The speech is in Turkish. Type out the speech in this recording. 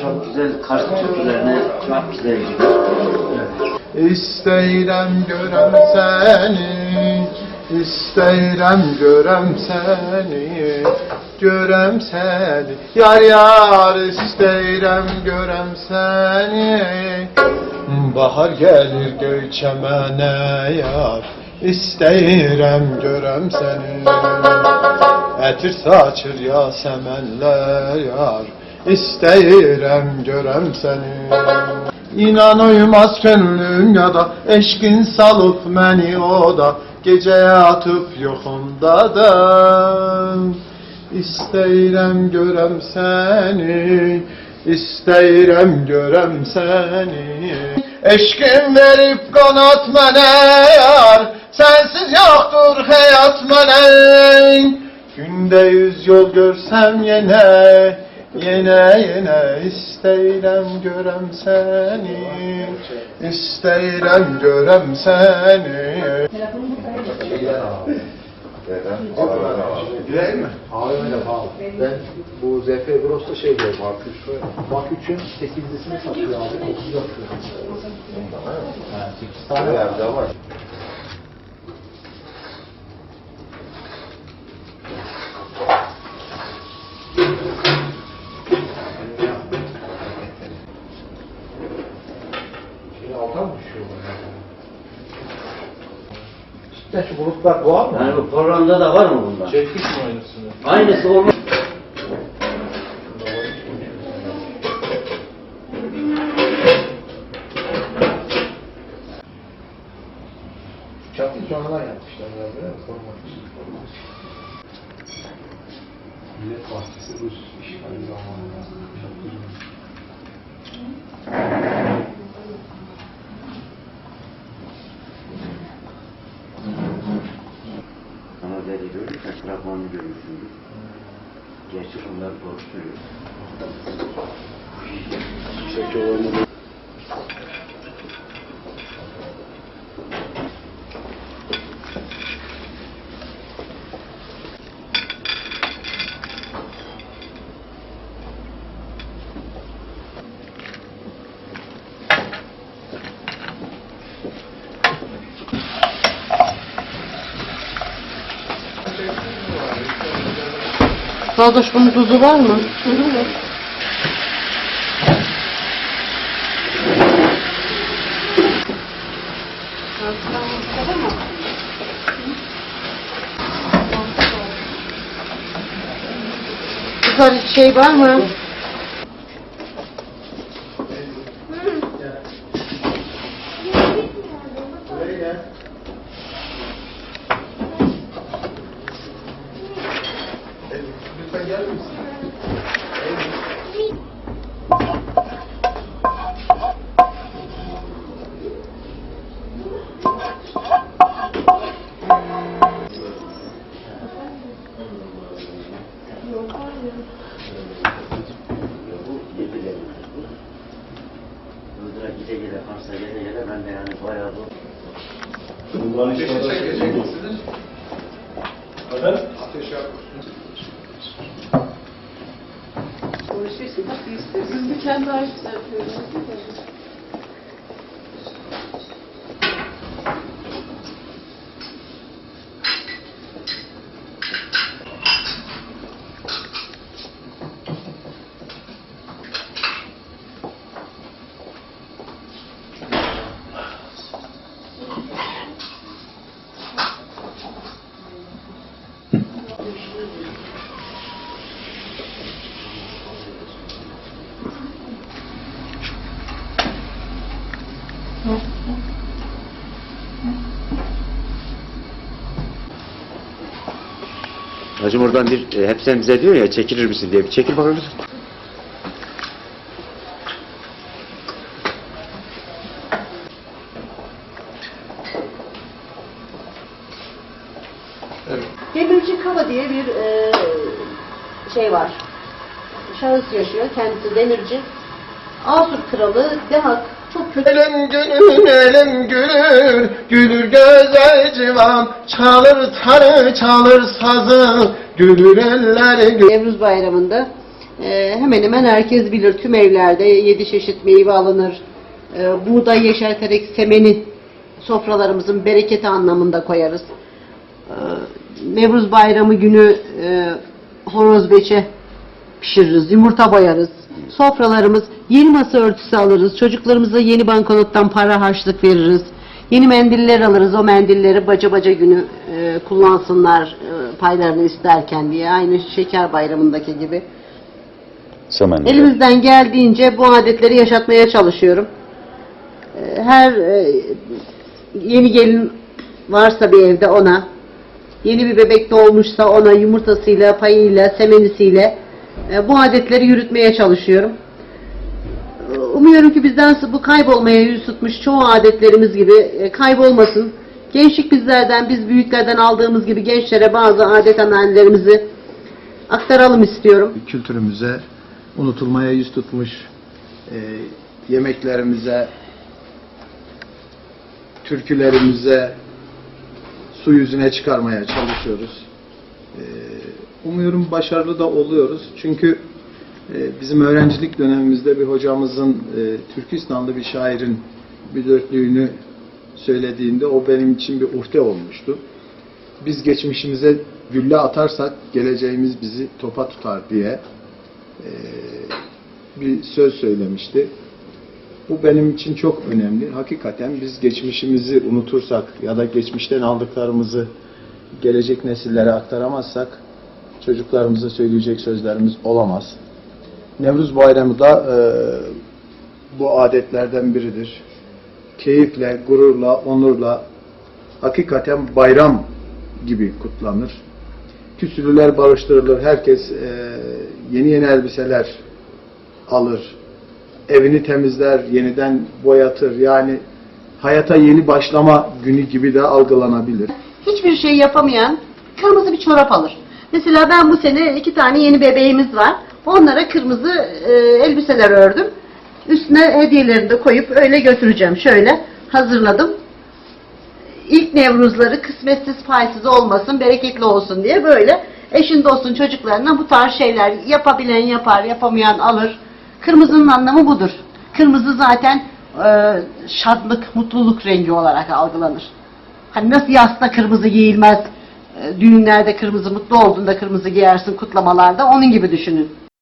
Çok güzel Kars türkülerine çok güzel gidiyor. İsteyirəm görəm səni, isteyirəm görəm səni, görəm səni. Yar yar isteyirəm görəm səni. Bahar gəlir göy çəmənə yar, isteyirəm görəm səni. Ətir saçır yasəmənlər yar, isteyirəm görəm səni. İnan uymaz könlüm ya da eşkin salıp məni o Geceye atıp yoxunda da. İsteyirəm görəm səni İsteyirəm görəm səni Eşkin verip qanat mənə yar Sensiz yoktur həyat mənə Günde yüz yol görsem yine Yine yine isteyirəm görəm səni İsteyirəm görəm səni Güzel mi? Abi öyle pahalı. Ben bu ZF Bros'ta şey diyorum Mark 3 ve Mark 3'ün 8'lisini satıyor abi. 34 lira. Yani 8 tane Nerede var? Şey altan mı düşüyor bunlar? Şu bulutlar doğal mı? Yani bu programda da var mı bundan? Çekmiş mi aynısını? Aynısı olmuş. Çatıyı sonradan yapmışlar ya. Böyle format. Millet Bahçesi Rus işgali zamanında. Çok görürsen fragmanını görürsündür. Gerçi onlar doğru söylüyor. Kardeş bunun tuzu var mı? Yukarı şey var mı? Gelir misin? Gide gide, Kars'a gele gele ben de yani bayağı bu Ateşe çekecek misiniz? Ateşe Biz bir kendi ayıpsa yapıyoruz. Hacım oradan bir, e, hep sen bize diyor ya çekilir misin diye bir çekil bakalım. Demirci Kava diye bir e, şey var. Şahıs yaşıyor. Kendisi demirci. Asur kralı Dehak Elim gülür, elim gülür, gülür güzel civan, çalır tarı, çalır sazı, gülür elleri gül. Nevruz Bayramı'nda e, hemen hemen herkes bilir. Tüm evlerde yedi çeşit meyve alınır. E, buğday yeşerterek semeni sofralarımızın bereketi anlamında koyarız. E, Nevruz Bayramı günü e, horoz beçe pişiririz, yumurta boyarız. Sofralarımız yeni masa örtüsü alırız. Çocuklarımıza yeni banknottan para harçlık veririz. Yeni mendiller alırız. O mendilleri baca baca günü e, kullansınlar e, paylarını isterken diye. Aynı şeker bayramındaki gibi. Semen. Elimizden geldiğince bu adetleri yaşatmaya çalışıyorum. E, Her e, yeni gelin varsa bir evde ona, yeni bir bebek doğmuşsa ona yumurtasıyla, payıyla, semenisiyle bu adetleri yürütmeye çalışıyorum. E, Umuyorum ki bizden bu kaybolmaya yüz tutmuş çoğu adetlerimiz gibi e, kaybolmasın. Gençlik bizlerden, biz büyüklerden aldığımız gibi gençlere bazı adet analarımızı aktaralım istiyorum. kültürümüze, unutulmaya yüz tutmuş e, yemeklerimize, türkülerimize su yüzüne çıkarmaya çalışıyoruz. E, umuyorum başarılı da oluyoruz. Çünkü e, bizim öğrencilik dönemimizde bir hocamızın e, Türkistanlı bir şairin bir dörtlüğünü söylediğinde o benim için bir uhde olmuştu. Biz geçmişimize gülle atarsak geleceğimiz bizi topa tutar diye e, bir söz söylemişti. Bu benim için çok önemli. Hakikaten biz geçmişimizi unutursak ya da geçmişten aldıklarımızı gelecek nesillere aktaramazsak çocuklarımıza söyleyecek sözlerimiz olamaz. Nevruz Bayramı da e, bu adetlerden biridir. Keyifle, gururla, onurla hakikaten bayram gibi kutlanır. Küsürlüler barıştırılır. Herkes e, yeni yeni elbiseler alır. Evini temizler, yeniden boyatır. Yani hayata yeni başlama günü gibi de algılanabilir. hiçbir şey yapamayan kırmızı bir çorap alır. Mesela ben bu sene iki tane yeni bebeğimiz var. Onlara kırmızı e, elbiseler ördüm. Üstüne hediyelerini de koyup öyle götüreceğim. Şöyle hazırladım. İlk Nevruzları kısmetsiz paysız olmasın, bereketli olsun diye böyle eşin dostun çocuklarına bu tarz şeyler yapabilen yapar, yapamayan alır. Kırmızının anlamı budur. Kırmızı zaten e, şadlık, mutluluk rengi olarak algılanır. Hani nasıl yasta kırmızı giyilmez, düğünlerde kırmızı, mutlu olduğunda kırmızı giyersin kutlamalarda, onun gibi düşünün.